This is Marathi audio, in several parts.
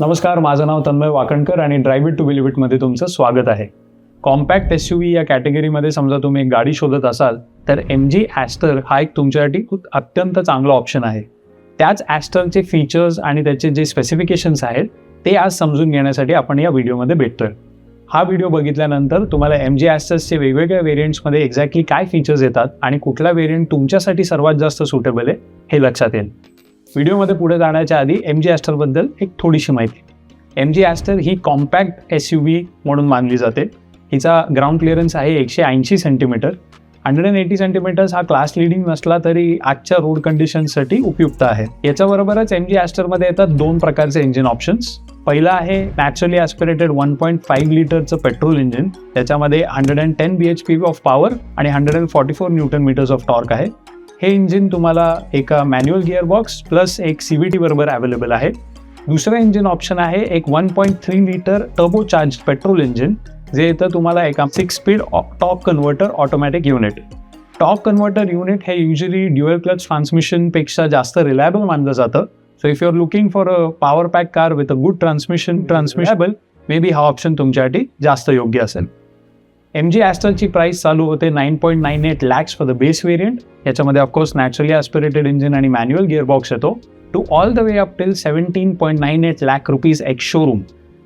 नमस्कार माझं नाव तन्मय वाकणकर आणि ड्राईव्ह इट टू बिलिव्ह इटमध्ये तुमचं स्वागत आहे. कॉम्पॅक्ट एस यू व्ही या कॅटेगरीमध्ये समजा तुम्ही एक गाडी शोधत असाल तर एम जी ॲस्टर हा एक तुमच्यासाठी खूप अत्यंत चांगला ऑप्शन आहे. त्याच ॲस्टरचे फीचर्स आणि त्याचे जे स्पेसिफिकेशन्स आहेत ते आज समजून घेण्यासाठी आपण या व्हिडिओमध्ये भेटतोय. हा व्हिडिओ बघितल्यानंतर तुम्हाला एम जी ॲस्टर्सचे वेगवेगळ्या वेरियंट्समध्ये एक्झॅक्टली काय फीचर्स येतात आणि कुठला वेरियंट तुमच्यासाठी सर्वात जास्त सुटेबल आहे हे लक्षात येईल. व्हिडिओमध्ये पुढे जाण्याच्या आधी एम जी ॲस्टरबद्दल एक थोडीशी माहिती. एम जी ॲस्टर ही कॉम्पॅक्ट एस यू व्ही म्हणून मानली जाते. हिचा ग्राउंड क्लिअरन्स आहे एकशे ऐंशी centimetre hundred and eighty centimetres हा क्लास लिडिंग नसला तरी आजच्या रोड कंडिशनसाठी उपयुक्त आहे. याच्याबरोबरच एम जी ॲस्टरमध्ये येतात दोन प्रकारचे इंजिन ऑप्शन्स पहिला आहे naturally aspirated one point five लिटरचं पेट्रोल इंजिन त्याच्यामध्ये hundred and ten B H P of power आणि hundred and forty four newton metres of torque आहे. हे इंजिन तुम्हाला एका मॅन्युअल गिअरबॉक्स प्लस एक सी व्ही टी बरोबर अवेलेबल आहे. दुसरं इंजिन ऑप्शन आहे एक one point three litre turbo charge petrol engine जे येतं तुम्हाला एका six speed torque converter automatic unit torque converter unit हे युजली ड्युअल क्लच ट्रान्समिशनपेक्षा जास्त रिलायबल मानलं जातं. So if you are looking for a power pack car with a good transmission transmissible maybe हा ऑप्शन तुमच्यासाठी जास्त योग्य असेल. एम जी ॲस्टरची प्राईस चालू होते nine point nine eight lakhs for the base variant याच्यामध्ये of course naturally aspirated engine आणि मॅन्युअल गिअरबॉक्स येतो. To all the way up till seventeen point nine eight lakh rupees ex showroom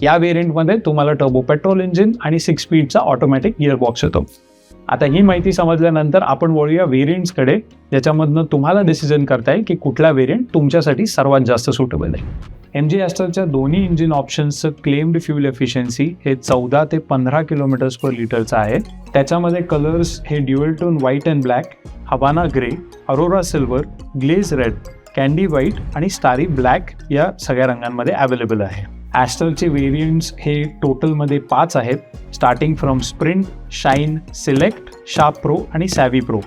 या व्हेरियंटमध्ये तुम्हाला टर्बो पेट्रोल इंजिन आणि सिक्स स्पीडचा ऑटोमॅटिक गिअरबॉक्स येतो. आता ही माहिती समजल्यानंतर आपण वळूया व्हेरियंट्सकडे ज्याच्यामधनं तुम्हाला डिसिजन करताय की कुठला व्हेरियंट तुमच्यासाठी सर्वात जास्त सुटेबल आहे. एम जी ॲस्टरच्या दोन्ही इंजिन ऑप्शन्सचं क्लेम्ड फ्युल एफिशियन्सी हे चौदा ते पंधरा किलोमीटर्स पर लिटरचं आहे त्याच्यामध्ये कलर्स हे dual tone white and black Havana grey Aurora silver glaze red candy white आणि स्टारी ब्लॅक या सगळ्या रंगांमध्ये अवेलेबल आहे. ॲस्टरचे व्हेरियंट्स हे टोटलमध्ये पाच आहेत. Starting from Sprint Shine Select Sharp Pro आणि सॅव्ही प्रो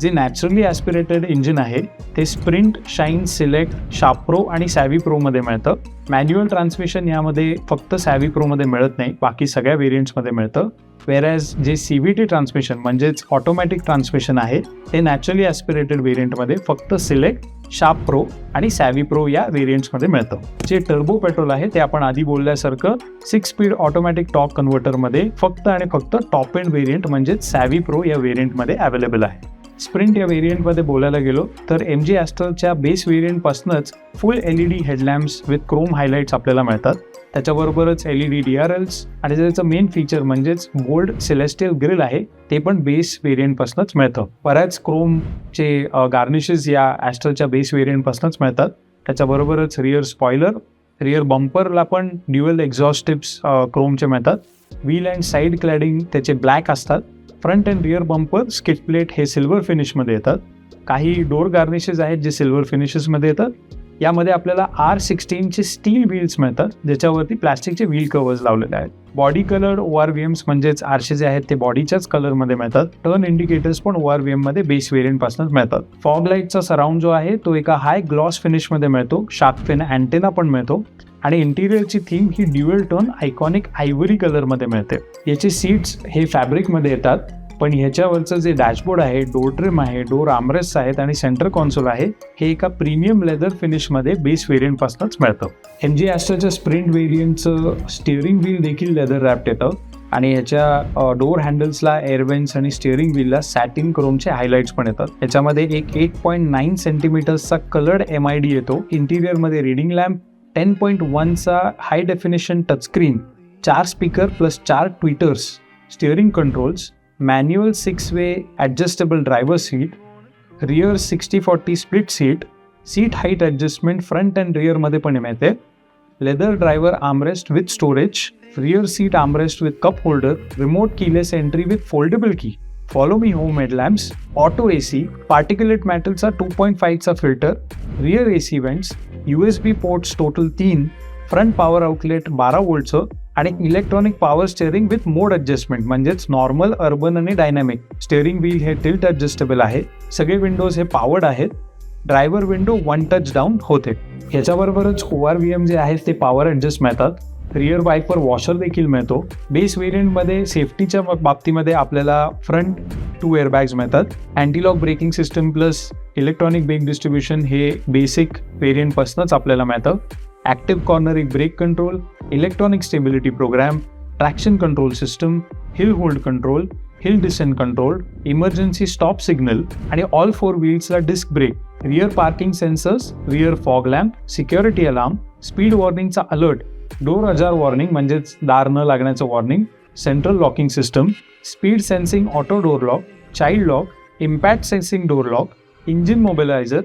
जे नॅचरली ॲस्पिरेटेड इंजिन आहे ते स्प्रिंट शाईन सिलेक्ट शाप्रो आणि सॅव्ही प्रोमध्ये मिळतं. मॅन्युअल ट्रान्समिशन यामध्ये फक्त सॅव्ही प्रोमध्ये मिळत नाही बाकी सगळ्या व्हेरियंट्समध्ये मिळतं. वेरॅज जे सी व्ही टी ट्रान्समिशन म्हणजेच ऑटोमॅटिक ट्रान्समिशन आहे ते नॅचरली ॲस्पिरेटेड व्हेरियंटमध्ये फक्त सिलेक्ट शाप प्रो आणि सॅव्ही प्रो या व्हेरियंट्समध्ये मिळतं. जे टर्बो पेट्रोल आहे ते आपण आधी बोलल्यासारखं सिक्स स्पीड ऑटोमॅटिक टॉप कन्व्हर्टरमध्ये फक्त आणि फक्त टॉप एंड व्हेरियंट म्हणजेच सॅव्ही प्रो या व्हेरियंटमध्ये अवेलेबल आहे. स्प्रिंट या व्हेरियंटमध्ये बोलायला गेलो तर एम जी ॲस्टलच्या base व्हेरियंटपासूनच full L E D headlamps with chrome highlights आपल्याला मिळतात. त्याच्याबरोबरच L E D D R Ls आणि त्याचं मेन फीचर म्हणजेच गोल्ड सेलेस्टियल ग्रिल आहे ते पण बेस व्हेरियंटपासूनच मिळतं. बऱ्याच क्रोमचे गार्निशेस या ॲस्टलच्या बेस व्हेरियंटपासूनच मिळतात. त्याच्याबरोबरच रिअर स्पॉयलर रिअर बंपरला पण ड्युअल एक्झॉस्ट टिप्स क्रोमचे मिळतात. व्हील अँड साईड क्लॅडिंग त्याचे ब्लॅक असतात. Front and rear bumper skid plate हे सिल्वर फिनिशमध्ये येतात. काही डोर गार्निशेस आहेत जे सिल्वर फिनिशेसमध्ये येतात. यामध्ये आपल्याला आर सिक्स्टीनचे स्टील व्हील्स मिळतात ज्याच्यावरती प्लास्टिकचे व्हील कवर्स लावलेले आहेत. Body colour O R V Ms म्हणजेच आरशे जे आहेत ते बॉडीच्याच कलरमध्ये मिळतात. टर्न इंडिकेटर्स पण ओ आर व्ही एममध्ये बेस व्हेरियंटपासूनच मिळतात. फॉग लाईटचा सराउंड जो आहे तो एका हाय ग्लॉस फिनिशमध्ये मिळतो. शार्क फिन अँटेना पण मिळतो. आणि इंटिरियरची थीम ही ड्युअल टोन आयकॉनिक आयव्हरी कलरमध्ये मिळते. याचे सीट्स हे फॅब्रिकमध्ये येतात पण ह्याच्यावरचं जे डॅशबोर्ड आहे डोर ट्रिम आहे डोर आमरेस आहेत आणि सेंटर कॉन्सोल आहे हे एका प्रीमियम लेदर फिनिशमध्ये बेस व्हेरियंटपासूनच मिळतं. एम जी ॲस्ट्राच्या स्प्रिंट व्हेरियंटचं स्टिअरिंग व्हील देखील लेदर रॅप्ट येतं. आणि ह्याच्या डोर हँडल्सला एअरवेन्स आणि स्टिअरिंग व्हीलला सॅटिन क्रोमचे हायलाईट्स पण येतात. याच्यामध्ये एक एट पॉईंट नाईन सेंटीमीटर्सचा कलर्ड एम आय डी येतो. इंटिरियरमध्ये रिडिंग लॅम्प टेन पॉईंट वनचा हाय डेफिनेशन टचस्क्रीन चार स्पीकर प्लस चार tweeters steering controls manual six way adjustable driver seat rear sixty forty split seat seat height adjustment front and रिअरमध्ये पण मिळते leather driver armrest with storage rear seat armrest with cup holder remote keyless entry with foldable key follow me home head lamps auto A C particulate मॅटलचा two point फाईव्हचा filter rear A C vents U S B ports total तीन फ्रंट पॉवर आउटलेट बारा वोल्टचं आणि electronic power steering with mode adjustment म्हणजेच नॉर्मल अर्बन आणि डायनॅमिक स्टेअरिंग व्हील हे टिल्ट ॲडजस्टेबल आहे. सगळे विंडोज हे पॉवर्ड आहेत. Driver window one touch down होते. ह्याच्याबरोबरच ओ आर व्ही एम जे आहेत ते पॉवर ॲडजस्ट मिळतात रिअर वायपर वॉशर देखील मिळतो. बेस व्हेरियंटमध्ये सेफ्टीच्या बाबतीमध्ये आपल्याला फ्रंट टू एअरबॅग्स मिळतात. Antilock braking system plus electronic brake distribution हे बेसिक व्हेरियंटपासूनच आपल्याला मिळतं. ॲक्टिव्ह कॉर्नर एक brake control electronic stability programme traction control system hill hold control hill descent control emergency stop signal आणि all four व्हील्सला disc brake rear parking sensors rear fog lamp security alarm speed वॉर्निंगचा alert door ajar warning म्हणजेच दार न लागण्याचं warning central locking system speed sensing auto door lock child lock impact sensing door lock engine immobiliser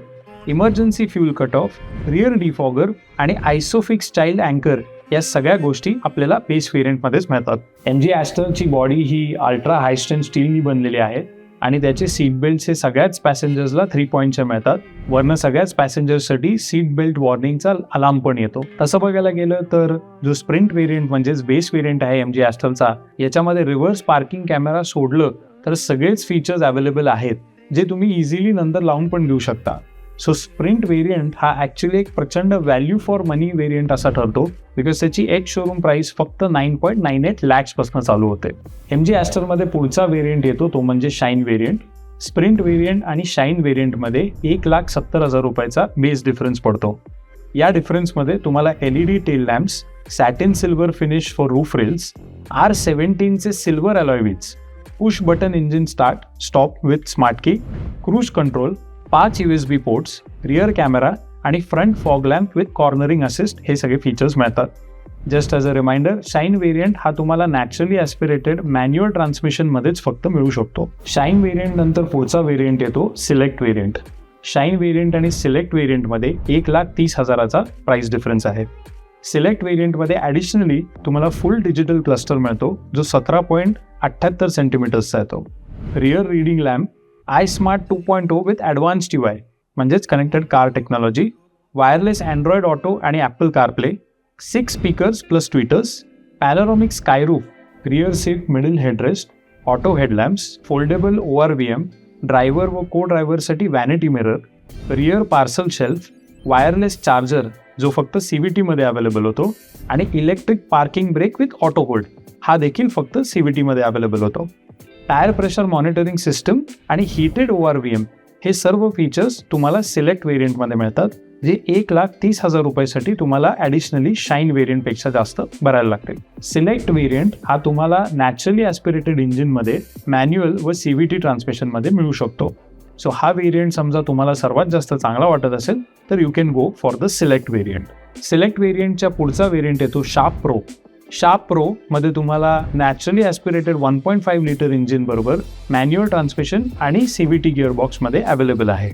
emergency fuel cut off rear defogger आणि आयसोफिक्स चाइल्ड अँकर या सगळ्या गोष्टी आपल्याला बेस व्हेरियंटमध्येच मिळतात. एम जी ॲस्टरची बॉडी ही अल्ट्रा हाय स्ट्रेंथ स्टीलनी बनलेली आहे. आणि त्याचे सीट बेल्ट हे सगळ्याच पॅसेंजर्सला थ्री पॉईंटच्या मिळतात. वरनं सगळ्याच पॅसेंजर्ससाठी सीट बेल्ट वॉर्निंगचा अलार्म पण येतो. तसं बघायला गेलं तर जो स्प्रिंट वेरियंट म्हणजेच बेस वेरियंट आहे एम जी ॲस्टलचा याच्यामध्ये रिव्हर्स पार्किंग कॅमेरा सोडलं तर सगळेच फीचर्स अवेलेबल आहेत जे तुम्ही इझिली नंतर लावून पण घेऊ शकता. सो स्प्रिंट व्हेरियंट हा ॲक्च्युली एक प्रचंड व्हॅल्यू फॉर मनी व्हेरियंट असा ठरतो. बिकॉज त्याची एक शोरूम प्राइस फक्त नाईन पॉईंट नाईन एट लॅक्सपासून चालू होते. एम जी ॲस्टरमध्ये पुढचा व्हेरियंट येतो तो म्हणजे शाईन व्हेरियंट स्प्रिंट व्हेरियंट आणि शाईन व्हेरियंटमध्ये एक लाख सत्तर हजार रुपयाचा बेस डिफरन्स पडतो. या डिफरन्समध्ये तुम्हाला L E D tail lamps satin silver finish for roof rails R सेव्हन्टीनचे silver अलॉयविट्स push button engine start stop with smart key cruise control पाच U S B ports rear camera आणि front fog lamp with cornering assist हे सगळे फीचर्स मिळतात. Just as a reminder Shine variant हा तुम्हाला नॅचरली ॲस्पिरेटेड मॅन्युअल ट्रान्समिशनमध्येच फक्त मिळू शकतो. शाईन वेरियंट नंतर पुढचा वेरियंट येतो सिलेक्ट वेरियंट शाईन वेरियंट आणि सिलेक्ट वेरियंटमध्ये एक लाख तीस हजाराचा प्राईस डिफरन्स आहे. सिलेक्ट वेरियंटमध्ये ॲडिशनली तुम्हाला फुल डिजिटल क्लस्टर मिळतो जो सतरा पॉईंट अठ्ठ्याहत्तर सेंटीमीटर्सचा येतो. Rear reading lamp I smart two point O with advance T Y म्हणजेच connected car technology wireless Android auto आणि Apple CarPlay six speakers plus tweeters panoramic skyroof rear seat middle headrest auto headlamps foldable O R V M driver व co ड्रायव्हरसाठी vanity mirror rear parcel shelf wireless charger जो फक्त सी व्ही टीमध्ये अवेलेबल होतो आणि electric parking brake with auto hold हा देखील फक्त सी व्ही टीमध्ये अवेलेबल होतो. टायर प्रेशर मॉनिटरिंग सिस्टम आणि heated O R V M हे सर्व फीचर्स तुम्हाला सिलेक्ट व्हेरियंटमध्ये मिळतात जे एक लाख तीस हजार रुपयासाठी तुम्हाला ॲडिशनली शाईन व्हेरियंटपेक्षा जास्त भरायला लागते सिलेक्ट व्हेरियंट हा तुम्हाला नॅचरली ॲस्पिरेटेड इंजिनमध्ये मॅन्युअल व सी व्ही टी ट्रान्समिशनमध्ये मिळू शकतो. सो हा व्हेरियंट समजा तुम्हाला सर्वात जास्त चांगला वाटत असेल तर you can go for the Select variant Select व्हेरियंटच्या पुढचा व्हेरियंट येतो शार्प प्रो शार्प प्रो मध्ये तुम्हाला naturally aspirated one point five litre engine बरोबर मॅन्युअल ट्रान्समिशन आणि सी व्ही टी गिअरबॉक्समध्ये अवेलेबल आहे.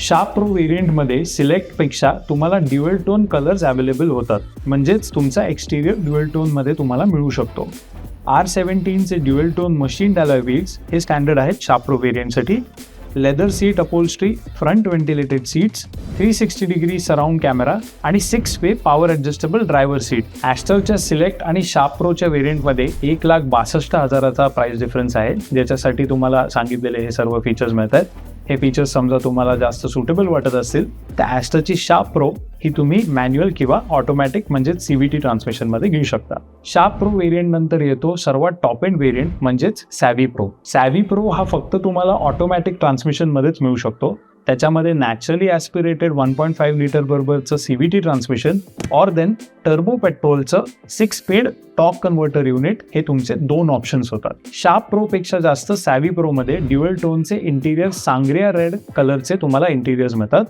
शार्प प्रो व्हेरियंटमध्ये सिलेक्टपेक्षा तुम्हाला ड्युएल टोन कलर्स अवेलेबल होतात. म्हणजेच तुमचा एक्सटेरियर ड्युएल टोनमध्ये तुम्हाला मिळू शकतो. R सेव्हन्टीनचे dual tone machine alloy wheels हे स्टँडर्ड आहेत sharp pro व्हेरियंटसाठी leather seat upholstery front ventilated seats three sixty degree surround camera आणि six way power adjustable driver seat ॲस्टरच्या select आणि शार्प प्रोच्या व्हेरियंटमध्ये एक लाख बासष्ट हजाराचा प्राइस डिफरन्स आहे. ज्याच्यासाठी तुम्हाला सांगितलेले हे सर्व फीचर्स मिळतात. हे फीचर्स समजा तुम्हाला जास्त सुटेबल वाटत असतील तर ॲस्टरची शार्प प्रो ही तुम्ही मॅन्युअल किंवा ऑटोमॅटिक म्हणजेच सी व्ही टी ट्रान्समिशनमध्ये घेऊ शकता. शार्प प्रो व्हेरियंट नंतर येतो सर्वात टॉप एंड व्हेरियंट म्हणजेच सॅव्ही प्रो सॅव्ही प्रो हा फक्त तुम्हाला ऑटोमॅटिक ट्रान्समिशनमध्येच मिळू शकतो. त्याच्यामध्ये naturally aspirated one point five litre बरोबरचं C V T transmission or then turbo पेट्रोलचं six speed टॉप कन्व्हर्टर युनिट हे तुमचे दोन ऑप्शन्स होतात. शार्प प्रोपेक्षा जास्त सॅव्ही प्रोमध्ये ड्युएल टोनचे इंटिरियर सांग्रिया रेड कलरचे तुम्हाला इंटिरियर्स मिळतात.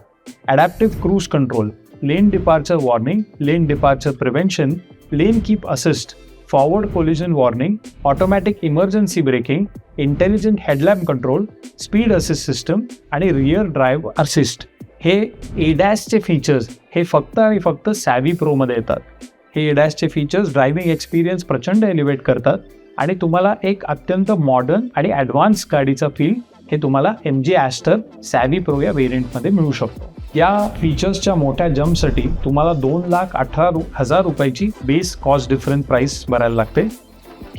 Adaptive cruise control lane departure warning lane departure prevention lane keep assist forward collision warning automatic emergency braking intelligent headlamp control speed assist system आणि रिअर ड्राईव्ह असिस्ट हे एडॅसचे फीचर्स हे फक्त आणि फक्त सॅव्ही प्रोमध्ये येतात. हे एडॅसचे फीचर्स ड्रायव्हिंग एक्सपिरियन्स प्रचंड एलिव्हेट करतात आणि तुम्हाला एक अत्यंत मॉडर्न आणि ॲडव्हान्स गाडीचा फील हे तुम्हाला M G Astor savvy pro या व्हेरियंटमध्ये मिळू शकतो. या फीचर्सच्या मोठ्या जम्पसाठी तुम्हाला दोन लाख अठरा रु हजार रुपयाची बेस कॉस्ट डिफरंट प्राइस भरायला लागते.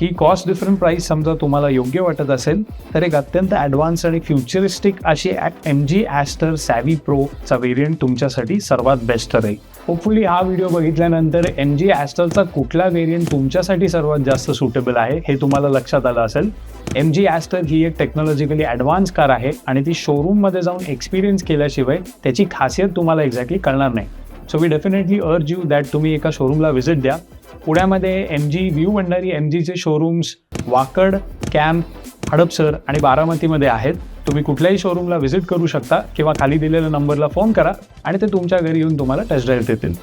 ही कॉस्ट डिफरंट प्राईस समजा तुम्हाला योग्य वाटत असेल तर एक अत्यंत ॲडव्हान्स आणि फ्युचरिस्टिक अशी एम जी ॲस्टर सॅव्ही प्रोचा व्हेरियंट तुमच्यासाठी सर्वात बेस्ट राहील होपफुली हा व्हिडिओ बघितल्यानंतर एम जी ॲस्टरचा कुठला व्हेरियंट तुमच्यासाठी सर्वात जास्त सुटेबल आहे हे तुम्हाला लक्षात आलं असेल. एम जी ॲस्टर ही एक टेक्नॉलॉजिकली ॲडव्हान्स कार आहे आणि ती शोरूममध्ये जाऊन एक्सपिरियन्स केल्याशिवाय त्याची खासियत तुम्हाला एक्झॅक्टली कळणार नाही. So we definitely urge you that तुम्ही एका शोरूमला व्हिजिट द्या. पुण्यामध्ये M G view Bhandari M जीचे शोरूम्स वाकड कॅम्प हडपसर आणि बारामतीमध्ये आहेत. तुम्ही कुठल्याही शोरूमला व्हिजिट करू शकता किंवा खाली दिलेल्या नंबरला फोन करा आणि ते तुमच्या घरी येऊन तुम्हाला टेस्ट ड्राईव्ह देतील.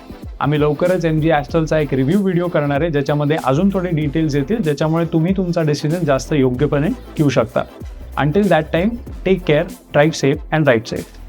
आम्ही लवकरच एम जी ॲस्टलचा एक रिव्ह्यू व्हिडिओ करणार आहे ज्याच्यामध्ये अजून थोडे डिटेल्स येतील ज्याच्यामुळे तुम्ही तुमचा डिसिजन जास्त योग्यपणे घेऊ शकता. Until that time take care drive safe and ride safe